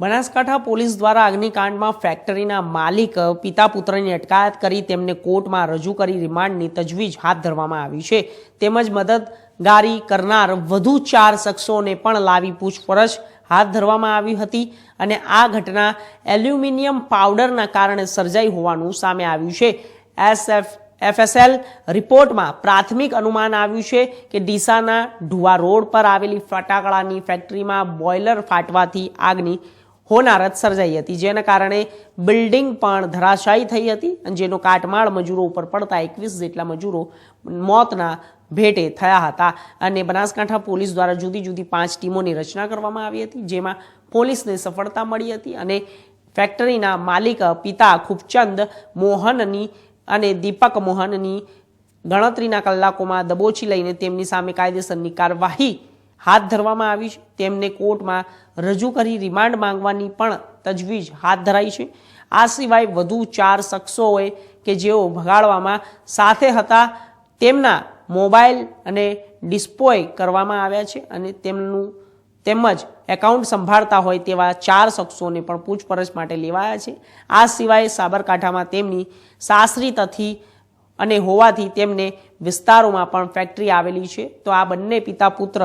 Banaskantha police દ્વારા અગ્નિકાંડમાં ફેક્ટરીના માલિક પિતા પુત્રની અટકાયત કરી તેમને કોર્ટમાં રજૂ કરી રિમાન્ડની તજવીજ હાથ ધરવામાં આવી છે. તેમજ મદદગારી કરનાર વધુ ચાર શખ્સોને પણ લાવી પૂછપરછ હાથ ધરવામાં આવી હતી અને આ ઘટના એલ્યુમિનિયમ પાવડરના કારણે સર્જાઈ હોવાનું સામે આવ્યું છે. એસએફ, એફએસએલ રિપોર્ટમાં પ્રાથમિક અનુમાન આવ્યું છે કે ડીસાના ઢુવા રોડ પર આવેલી ફટાકડાની ફેક્ટરીમાં બોઇલર ફાટવાથી આગની હોનારત સર્જાઈ હતી, જેના કારણે બિલ્ડિંગ પણ ધરાશાયી થઈ હતી અને જેનો કાટમાળ મજૂરો ઉપર પડતા એકવીસ જેટલા મજૂરો મોતના ભેટે થયા હતા. અને બનાસકાંઠા પોલીસ દ્વારા જુદી જુદી પાંચ ટીમોની રચના કરવામાં આવી હતી, જેમાં પોલીસને સફળતા મળી હતી અને ફેક્ટરીના માલિક પિતા ખૂબચંદ મોહનની અને દીપક મોહનની ગણતરીના કલાકોમાં દબોચી લઈને તેમની સામે કાયદેસરની કાર્યવાહી હાથ ધરવામાં આવી છે. તેમને કોર્ટમાં રજૂ કરી રિમાન્ડ માંગવાની પણ તજવીજ હાથ ધરાઈ છે. આ સિવાય વધુ ચાર શખ્સોએ કે જેઓ ભગાડવામાં સાથે હતા, તેમના મોબાઈલ અને ડિસ્પોય કરવામાં આવ્યા છે અને તેમનું તેમજ એકાઉન્ટ સંભાળતા હોય તેવા ચાર શખ્સોને પણ પૂછપરછ માટે લેવાયા છે. આ સિવાય સાબરકાંઠામાં તેમની સાસરી તથી અને હોવાથી તેમને વિસ્તારોમાં પણ ફેક્ટરી આવેલી છે. તો આ બંને પિતા પુત્ર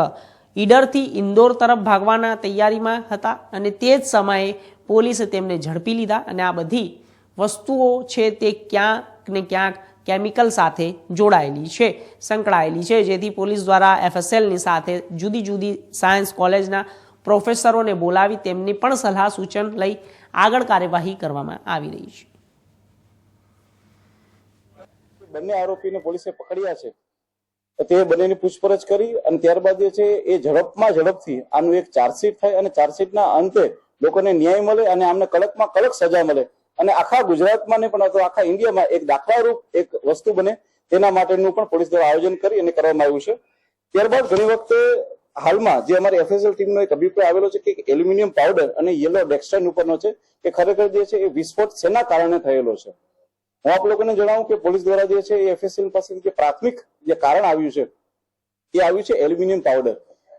ઈડરથી ઇન્દોર તરફ ભાગવાના તૈયારીમાં હતા અને તે જ સમયે પોલીસે તેમને ઝડપી લીધા અને આ બધી વસ્તુઓ છે તે ક્યાંક ને ક્યાંક કેમિકલ સાથે જોડાયેલી છે, સંકળાયેલી છે. જેથી પોલીસ દ્વારા એફએસએલની સાથે જુદી જુદી સાયન્સ કોલેજના પ્રોફેસરોને બોલાવી તેમની પણ સલાહ સૂચન લઈ આગળ કાર્યવાહી કરવામાં આવી રહી છે. બંને આરોપીને પોલીસે પકડ્યા છે. તે બંનેની પૂછપરછ કરી અને ત્યારબાદ જે છે એ ઝડપમાં ઝડપથી આનું એક ચાર્જશીટ થાય અને ચાર્જશીટના અંતે લોકોને ન્યાય મળે અને આમને કડકમાં કડક સજા મળે. અને આખા ગુજરાતમાં નહીં પણ અથવા આખા ઇન્ડિયામાં એક દાખલારૂપ એક વસ્તુ બને તેના માટેનું પણ પોલીસ દ્વારા આયોજન કરી અને કરવામાં આવ્યું છે. ત્યારબાદ ઘણી વખતે હાલમાં જે અમારી એફએસએલ ટીમનો એક અભિપ્રાય આવેલો છે કે એલ્યુમિનિયમ પાવડર અને યેલો ડેક્સ્ટાઇન ઉપરનો છે, કે ખરેખર જે છે એ વિસ્ફોટ શેના કારણે થયેલો છે? હું આપ લોકોને જણાવું કે પોલીસ દ્વારા જે છે એ એફએસએલ પાસેથી જે પ્રાથમિક જે કારણ આવ્યું છે, એ આવ્યું છે એલ્યુમિનિયમ પાવડર.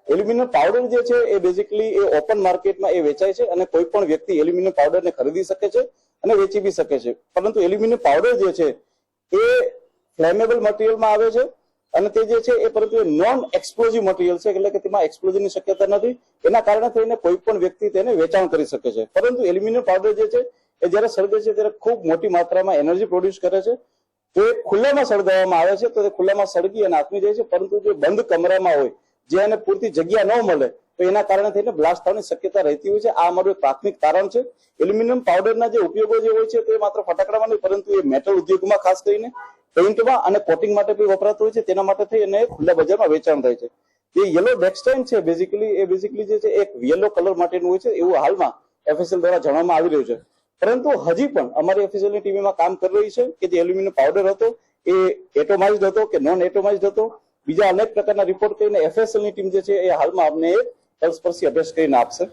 એલ્યુમિનિયમ પાવડર જે છે એ બેઝિકલી એ ઓપન માર્કેટમાં એ વેચાય છે અને કોઈ પણ વ્યક્તિ એલ્યુમિનિયમ પાવડરને ખરીદી શકે છે અને વેચી બી શકે છે. પરંતુ એલ્યુમિનિયમ પાવડર જે છે એ ફ્લેમેબલ મટીરિયલમાં આવે છે અને તે જે છે એ પરંતુ નોન એક્સપ્લોઝિવ મટીરિયલ છે, એટલે કે તેમાં એક્સપ્લોઝિવની શક્યતા નથી. એના કારણે થઈને કોઈ પણ વ્યક્તિ તેને વેચાણ કરી શકે છે. પરંતુ એલ્યુમિનિયમ પાવડર જે છે એ જ્યારે સળગે છે ત્યારે ખૂબ મોટી માત્રામાં એનર્જી પ્રોડ્યુસ કરે છે. તો એ ખુલ્લામાં સળગાવવામાં આવે છે તો તે ખુલ્લામાં સળગી અને આત્મી જાય છે. પરંતુ જે બંધ કમરામાં હોય, જે એને પૂરતી જગ્યા ન મળે, તો એના કારણે થઈને બ્લાસ્ટ થવાની શક્યતા રહેતી હોય છે. આ અમારું પ્રાથમિક કારણ છે. એલ્યુમિનિયમ પાવડરના જે ઉપયોગો જે હોય છે તે માત્ર ફટાકડામાં નહીં, પરંતુ એ મેટલ ઉદ્યોગમાં ખાસ કરીને પેઇન્ટમાં અને કોટિંગ માટે બી વપરાતું હોય છે. તેના માટે થઈ અને ખુલ્લા બજારમાં વેચાણ થાય છે. જે યલો ડેક્સટાઇન છે. બેઝિકલી એ બેઝિકલી જે છે, એક યલો કલર માટેનું હોય છે. એવું હાલમાં એફએસએલ દ્વારા જણાવવામાં આવી રહ્યું છે. પરંતુ હજી પણ અમારી એફએસએલની ટીમમાં કામ કરી રહી છે કે જે એલ્યુમિનિયમ પાવડર હતો, એ એટોમાઇઝડ હતો કે નોન એટોમાઇઝડ હતો. બીજા અનેક પ્રકારના રિપોર્ટ કરીને એફએસએલની ટીમ જે છે એ હાલમાં અમને તલસ્પર્શી અભ્યાસ કરીને આપશે.